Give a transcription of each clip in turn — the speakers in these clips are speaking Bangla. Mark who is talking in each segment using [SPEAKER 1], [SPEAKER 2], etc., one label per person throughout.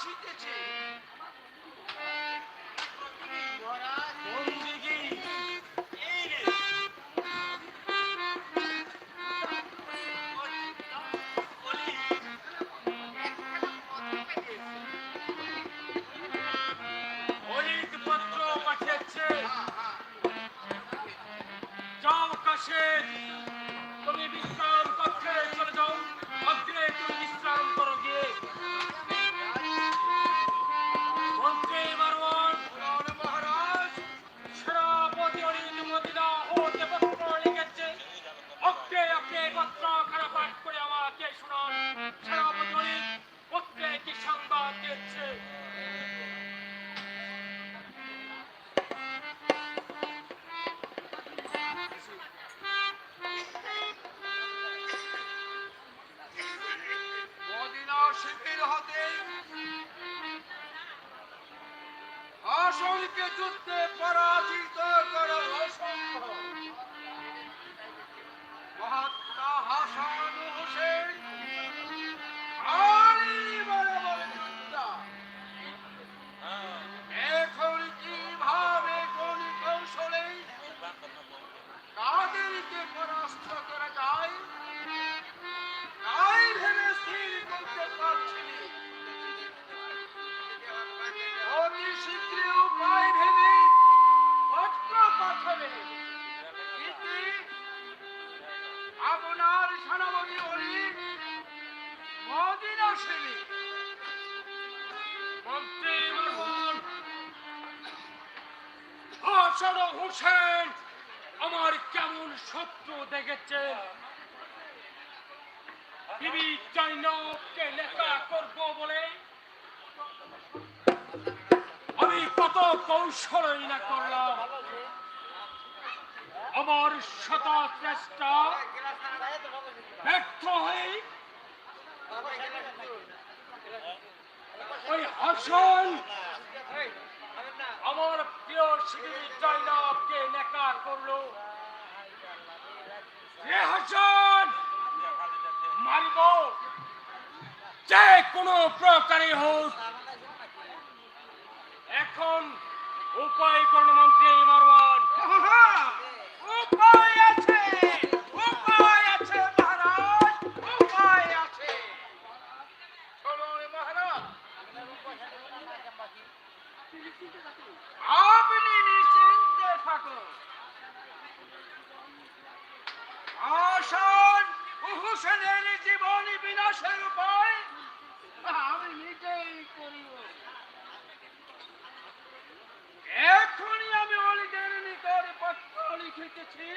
[SPEAKER 1] আসিতেছে আসলকে যুদ্ধে পরাজিত করা অসম্ভব। মহাত্মা হাসান হোসেন। এখন কীভাবে কোন কৌশলে তাদেরকে পরাস্ত করা যায় তাই ভেবে স্থির করতে পারছি অতি শীঘ্র মদিনা সেনী
[SPEAKER 2] মন্ত্রী মারওয়ান হাসান আমার কেমন স্বপ্ন দেখেছে বিবি জৈনবকে লেখা করব বলে আমি কত কৌশলই না করলাম। আমার শত চেষ্টা ব্যর্থ হয়ে ওই হাসন আমার প্রিয় শিবির জয়নবকে নেকার করল। যে কোনো প্রকারে হোক। এখন উপায় কোন মন্ত্রী মারওয়ান!
[SPEAKER 1] উপায় আপনি নিশ্চিন্তে থাকুন। আসন হুসেনের জীবন বিনাশের উপায় আমি নিজেই করিব। এখনই আমি অলিদের নিকট পত্র লিখিতেছি।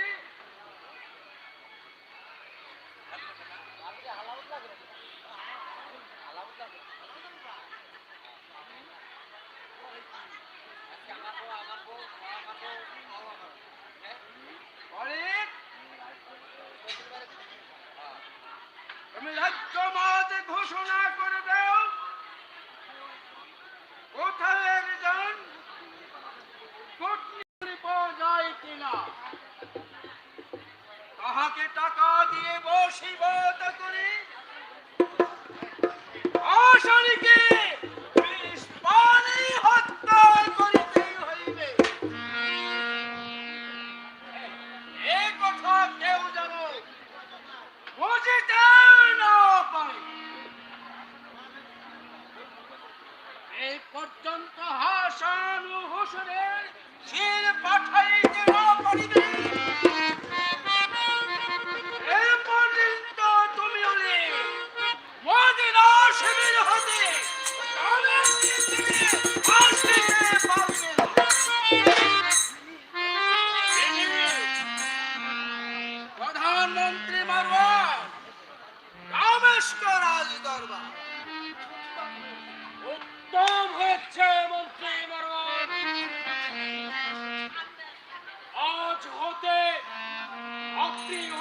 [SPEAKER 1] তুমি রাজ্যমাতে ঘোষণা করে দাও, কোথায় একজন কূটনীতি যায় কিনা? তাহাকে টাকা দিয়ে বসিবত করে। পর্যন্ত হাসান হোসেনের শির পাঠাইতে
[SPEAKER 2] আপনি